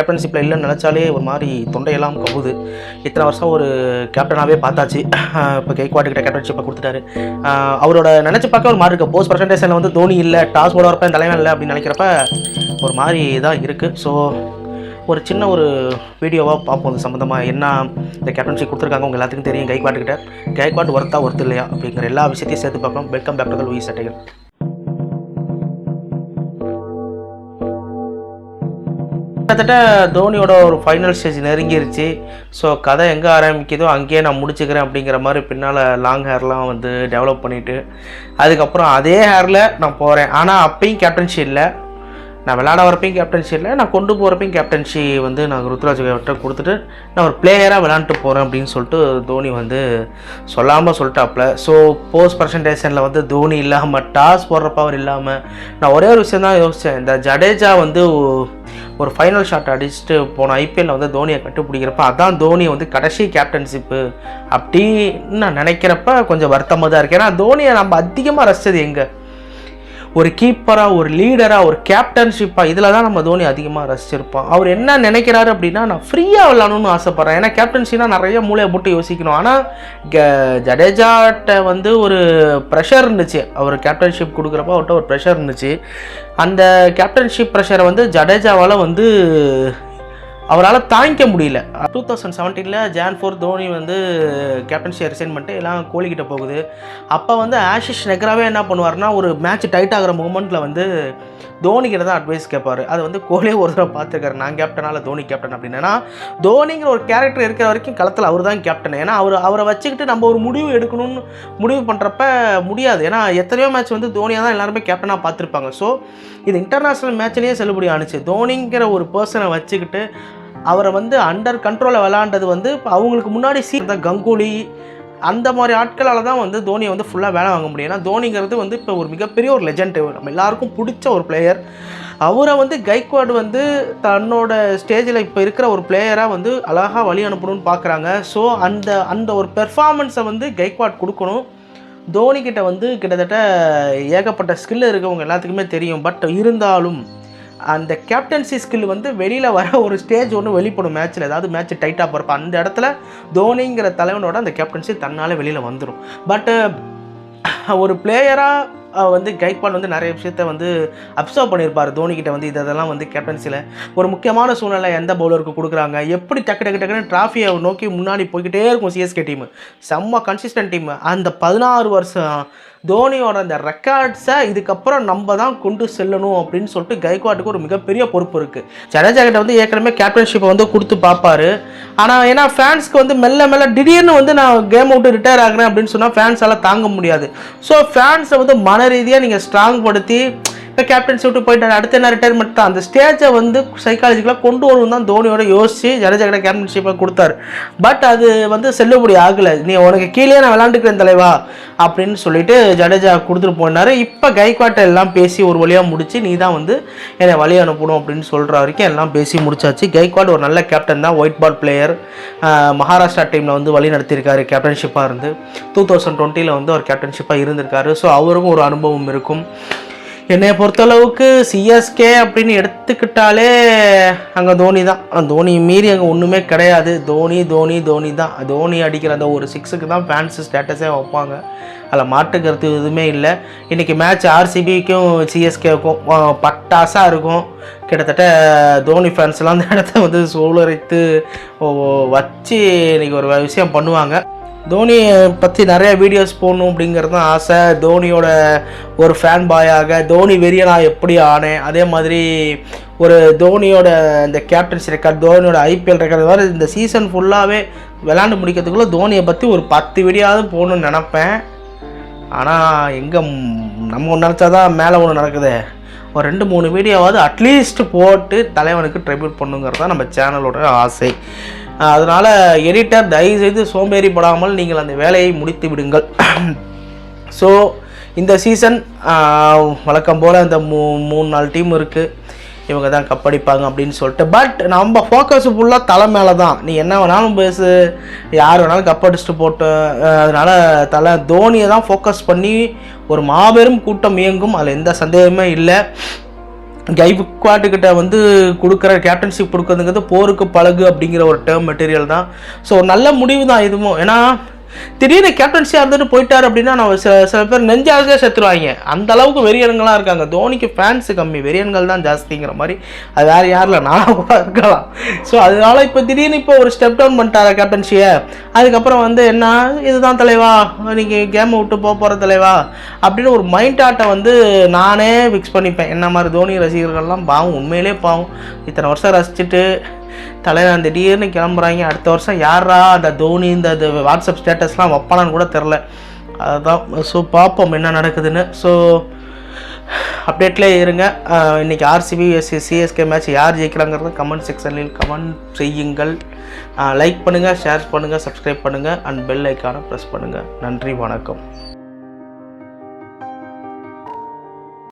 கேப்டன்ஷிப்பில் இல்லைன்னு நினச்சாலே ஒரு மாதிரி தொண்டையெல்லாம் கவுது. இத்தனை வருஷம் ஒரு கேப்டனாகவே பார்த்தாச்சு. இப்போ கெய்க்வாட் கிட்ட கேப்டன்ஷிப்பை கொடுத்துட்டாரு. அவரோட நினச்சி பார்க்க ஒரு மாதிரி இருக்குது போஸ்ட் ப்ரெசன்டேஷனில் வந்து தோனி இல்லை டாஸ் போட வரப்ப தலைவன் இல்லை அப்படின்னு நினைக்கிறப்ப ஒரு மாதிரி தான் இருக்குது ஸோ ஒரு சின்ன ஒரு வீடியோவாக பார்ப்போம். அது சம்மந்தமாக என்ன இந்த கேப்டன்ஷிப் கொடுத்துருக்காங்க. உங்கள் எல்லாத்துக்கும் தெரியும். கைக்வாட்டுக்கிட்ட கிட்ட. கைக்வாட் ஒர்த்தா ஒர்த்து இல்லையா அப்படிங்கிற எல்லா விஷயத்தையும் சேர்த்து பார்ப்போம். வெல்கம் பேக் டு லூயிஸ் சட்டைகள். கிட்டத்தட்ட தோனியோட ஒரு ஃபைனல் ஸ்டேஜ் நெருங்கிருச்சு. ஸோ கதை எங்கே ஆரம்பிக்குதோ அங்கேயே நான் முடிச்சுக்கிறேன் அப்படிங்கிற மாதிரி பின்னால் லாங் ஹேர்லாம் வந்து டெவலப் பண்ணிவிட்டு அதுக்கப்புறம் அதே ஹேரில் நான் போகிறேன் ஆனால் அப்பயும் கேப்டன்ஷி இல்லை. நான் விளாட வரப்பையும் கேப்டன்ஷி இல்லை. நான் கொண்டு போகிறப்பையும் கேப்டன்ஷி வந்து நான் ருத்ராஜ் கிட்ட கொடுத்துட்டு நான் ஒரு பிளேயராக விளாண்டுட்டு போகிறேன் அப்படின்னு சொல்லிட்டு தோனி வந்து சொல்லாமல் சொல்லிட்டாப்புல. ஸோ போஸ்ட் ப்ரெசன்டேஷனில் வந்து தோனி இல்லாமல் டாஸ் போடுறப்ப அவர் இல்லாமல் நான் ஒரே ஒரு விஷயம் தான் யோசித்தேன் இந்த ஜடேஜா வந்து ஒரு ஃபைனல் ஷாட் அடிச்சுட்டு போன ஐபிஎல்ல வந்து தோனியை கட்டுப்பிடிக்கிறப்ப அதான் தோனி வந்து கடைசி கேப்டன்ஷிப்பு அப்படின்னு நான் நினைக்கிறப்ப கொஞ்சம் வருத்தமாக தான் இருக்கேன் ஏன்னா தோனியை நம்ம அதிகமாக ரசித்தது எங்கே? ஒரு கீப்பராக ஒரு லீடராக ஒரு கேப்டன்ஷிப்பாக இதில் தான் நம்ம தோனி அதிகமாக ரசிச்சிருப்போம் அவர் என்ன நினைக்கிறாரு அப்படின்னா நான் ஃப்ரீயாக விளாடணும்னு ஆசைப்பட்றேன். ஏன்னா கேப்டன்ஷினா நிறைய மூளையை போட்டு யோசிக்கணும். ஆனால் க- ஜடேஜாட்ட வந்து ஒரு ப்ரெஷர் இருந்துச்சு. அவர் கேப்டன்ஷிப் கொடுக்குறப்ப அவர்கிட்ட ஒரு ப்ரெஷர் இருந்துச்சு. அந்த கேப்டன்ஷிப் ப்ரெஷரை வந்து ஜடேஜாவால் வந்து அவரால் தாங்கிக்க முடியல. டூ தௌசண்ட் செவன்டீனில் ஜான் ஃபோர் தோனி வந்து கேப்டன்ஷியை ரிசைன் பண்ணிட்டு எல்லாம் கோலிக்கிட்ட போகுது. அப்போ வந்து ஆஷிஷ் நெக்ராவே என்ன பண்ணுவார்னா ஒரு மேட்ச் டைட் ஆகிற மூமெண்ட்டில் வந்து தோனிக்கிட்ட தான் அட்வைஸ் கேட்பார். அது வந்து கோலியே ஒரு தடவை பார்த்துருக்காரு. நான் கேப்டனால தோனி கேப்டன் அப்படின்னா. தோனிங்கிற ஒரு கேரக்டர் இருக்கிற வரைக்கும் களத்தில் அவர் தான் கேப்டன் ஏன்னா அவர் அவரை வச்சுக்கிட்டு நம்ம ஒரு முடிவு எடுக்கணும்னு முடிவு பண்ணுறப்ப முடியாது. ஏன்னா எத்தனையோ மேட்ச் வந்து தோனியாக தான் எல்லாருமே கேப்டனாக பார்த்துருப்பாங்க. ஸோ இது இன்டர்நேஷ்னல் மேட்ச்லேயே செல்லுபடி ஆணுச்சு தோனிங்கிற ஒரு பர்சனை வச்சுக்கிட்டு அவரை வந்து அண்டர் கண்ட்ரோலில் விளாண்டது வந்து இப்போ அவங்களுக்கு முன்னாடி சீர்தான் கங்குலி. அந்த மாதிரி ஆட்களால் தான் வந்து தோனியை வந்து ஃபுல்லாக வேலை வாங்க முடியும். ஏன்னா தோனிங்கிறது வந்து இப்போ ஒரு மிகப்பெரிய ஒரு லெஜண்ட் நம்ம எல்லாருக்கும் பிடிச்ச ஒரு பிளேயர் அவரை வந்து கைக்வாட் வந்து தன்னோட ஸ்டேஜில் இப்போ இருக்கிற ஒரு பிளேயராக வந்து அழகாக வழி அனுப்பணும்னு பார்க்குறாங்க ஸோ அந்த அந்த ஒரு பெர்ஃபார்மன்ஸை வந்து கைக்வாட் கொடுக்கணும். தோனிக்கிட்ட வந்து கிட்டத்தட்ட ஏகப்பட்ட ஸ்கில் இருக்கவங்க எல்லாத்துக்குமே தெரியும். பட் இருந்தாலும் அந்த கேப்டன்சி ஸ்கில் வந்து வெளியில் வர ஒரு ஸ்டேஜ் ஒன்று வெளிப்படும் மேட்ச்சில் ஏதாவது மேட்ச் டைட்டாக போகிறப்ப அந்த இடத்துல தோனிங்கிற தலைவனோட அந்த கேப்டன்சி தன்னால் வெளியில் வந்துடும் பட்டு ஒரு பிளேயராக வந்து கைக்வால் வந்து நிறைய விஷயத்த வந்து அப்சர்வ் பண்ணியிருப்பார். தோனிக்கிட்ட வந்து இதெல்லாம் வந்து கேப்டன்சியில் ஒரு முக்கியமான சூழ்நிலை எந்த பவுலருக்கு கொடுக்குறாங்க? எப்படி டக்கு டக்கு டக்குன்னு ட்ராஃபியை நோக்கி முன்னாடி போய்கிட்டே இருக்கும் சிஎஸ்கே டீம் செம்ம கன்சிஸ்டன்ட் டீம் அந்த பதினாறு வருஷம் தோனியோட அந்த ரெக்கார்ட்ஸை இதுக்கப்புறம் நம்ம தான் கொண்டு செல்லணும் அப்படின்னு சொல்லிட்டு கைக்வாட்டுக்கு ஒரு மிகப்பெரிய பொறுப்பு இருக்குது ஜடேஜா கிட்ட வந்து ஏற்கனவே கேப்டன்ஷிப்பை வந்து கொடுத்து பார்ப்பாரு ஆனால் ஏன்னா ஃபேன்ஸ்க்கு வந்து மெல்ல மெல்ல திடீர்னு வந்து நான் கேம் விட்டு ரிட்டையர் ஆகிறேன் அப்படின்னு சொன்னால் ஃபேன்ஸால் தாங்க முடியாது. ஸோ ஃபேன்ஸை வந்து மன ரீதியாக நீங்கள் ஸ்ட்ராங் படுத்தி இப்போ கேப்டன்சி விட்டு போயிட்டாரு. அடுத்து என்ன ரிட்டைர்மெண்ட் தான். அந்த ஸ்டேஜை வந்து சைக்காலஜிக்கலாக கொண்டு வரணும் தான் தோனியோட யோசிச்சு ஜடேஜாக்கிட்ட கேப்டன்ஷிப்பை கொடுத்தாரு. பட் அது வந்து செல்லுபடி ஆகலை. நீ உனக்கு கீழே நான் விளாண்டுக்கிறேன் தலைவா அப்படின்னு சொல்லிட்டு ஜடேஜா கொடுத்துட்டு போனார். இப்போ கைக்வாட்டை எல்லாம் பேசி ஒரு வழியாக முடிச்சு நீ தான் வந்து என்னை வழி அனுப்பணும் அப்படின்னு சொல்கிற வரைக்கும் எல்லாம் பேசி முடிச்சாச்சு. கைக்வாட் ஒரு நல்ல கேப்டன் தான். ஒயிட் பால் பிளேயர் மகாராஷ்டிரா டீமில் வந்து வழி நடத்தியிருக்காரு. கேப்டன்ஷிப்பாக இருந்து. டூ தௌசண்ட் டுவெண்ட்டியில் வந்து அவர் கேப்டன்ஷிப்பாக இருந்திருக்காரு. ஸோ அவருக்கும் ஒரு அனுபவம் இருக்கும். என்னை பொறுத்தளவுக்கு சிஎஸ்கே அப்படின்னு எடுத்துக்கிட்டாலே அங்கே தோனி தான். தோனி மீறி அங்கே ஒன்றுமே கிடையாது. தோனி தோனி தோனி தான். தோனி அடிக்கிற அந்த ஒரு சிக்ஸுக்கு தான் ஃபேன்ஸு ஸ்டேட்டஸே வைப்பாங்க. அதில் மாட்டுக்கிறது எதுவுமே இல்லை. இன்றைக்கி மேட்ச் ஆர்சிபிக்கும் சிஎஸ்கேக்கும் பட்டாசாக இருக்கும். கிட்டத்தட்ட தோனி ஃபேன்ஸ்லாம் அந்த இடத்த வந்து சூழரைத்து வச்சு இன்றைக்கி ஒரு விஷயம் பண்ணுவாங்க. தோனியை பற்றி நிறைய வீடியோஸ் போடணும் அப்படிங்கிறது தான் ஆசை. தோனியோட ஒரு ஃபேன் பாயாக தோனி வெறிய நான் எப்படி ஆனேன்? அதே மாதிரி ஒரு தோனியோட இந்த கேப்டன்சி ரெக்கார்ட் தோனியோட ஐபிஎல் ரெக்கார்ட் மாதிரி இந்த சீசன் ஃபுல்லாகவே விளாண்டு முடிக்கிறதுக்குள்ளே தோனியை பற்றி ஒரு பத்து வீடியாவது போகணும்னு நினப்பேன். ஆனால் எங்கே நம்ம ஒன்று நினச்சா தான் மேலே ஒன்று நடக்குது. ஒரு ரெண்டு மூணு வீடியோவாவது அட்லீஸ்ட் போட்டு தலைவனுக்கு ட்ரிபியூட் பண்ணுங்கிறது தான் நம்ம சேனலோட ஆசை. அதனால் எடிட்டர் தயவுசெய்து சோம்பேறிப்படாமல் நீங்கள் அந்த வேலையை முடித்து விடுங்கள். ஸோ இந்த சீசன் வழக்கம் போல் இந்த மூ மூணு நாலு டீம் இருக்குது இவங்க தான் கப் அடிப்பாங்க அப்படின்னு சொல்லிட்டு. பட் நம்ம ஃபோக்கஸ் ஃபுல்லாக தலை மேலே தான் நீ என்ன வேணாலும் பேசு. யார் வேணாலும் கப் அடிச்சுட்டு போட்டு அதனால் தலை தோனியை தான் ஃபோக்கஸ் பண்ணி ஒரு மாபெரும் கூட்டம் இயங்கும். அதில் எந்த சந்தேகமே இல்லை. கைக்வாட்டுக்கிட்ட வந்து கொடுக்குற கேப்டன்ஷிப் கொடுக்குறதுங்கிறது போருக்கு பழகு அப்படிங்கிற ஒரு டேர்ம் மெட்டீரியல் தான். ஸோ நல்ல முடிவு தான் இதுவும். ஏன்னா திடீர்னு கேப்டன்சியாக இருந்துட்டு போயிட்டார் அப்படின்னா நம்ம சில சில பேர் நெஞ்சாக செத்துருவாங்க. அந்த அளவுக்கு வெறியன்களாக இருக்காங்க. தோனிக்கு ஃபேன்ஸு கம்மி. வெறியன்கள் தான் ஜாஸ்திங்கிற மாதிரி. அது வேறு யாரில் நானாக கூட இருக்கலாம். ஸோ அதனால இப்போ திடீர்னு இப்போ ஒரு ஸ்டெப் டவுன் பண்ணிட்டாரா கேப்டன்சியை அதுக்கப்புறம் வந்து என்ன? இதுதான் தலைவா? நீங்கள் கேமை விட்டு போக போகிற தலைவா? அப்படின்னு ஒரு மைண்ட் ஆட்டை வந்து நானே ஃபிக்ஸ் பண்ணிப்பேன். என்ன மாதிரி தோனி ரசிகர்கள்லாம் பாவம். உண்மையிலே பாவம். இத்தனை வருஷம் ரசிச்சுட்டு தலைவன் திடீர்னு கிளம்புறாங்க. அடுத்த வருஷம் யாரா அந்த தோனி இந்த இது வாட்ஸ்அப் ஸ்டேட்டஸ்லாம் வைப்பானான்னு கூட தெரில. அதுதான் ஸோ பார்ப்போம் என்ன நடக்குதுன்னு. ஸோ அப்டேட்லேயே இருங்க. இன்றைக்கி இன்னைக்கு ஆர்சிபி எஸ்சி சிஎஸ்கே மேட்ச் யார் ஜெயிக்கிறாங்கிறத கமெண்ட் செக்ஷனில் கமெண்ட் செய்யுங்கள். லைக் பண்ணுங்கள் ஷேர் பண்ணுங்கள் சப்ஸ்கிரைப் பண்ணுங்கள் அண்ட் பெல் ஐக்கானை ப்ரெஸ் பண்ணுங்கள் நன்றி வணக்கம்.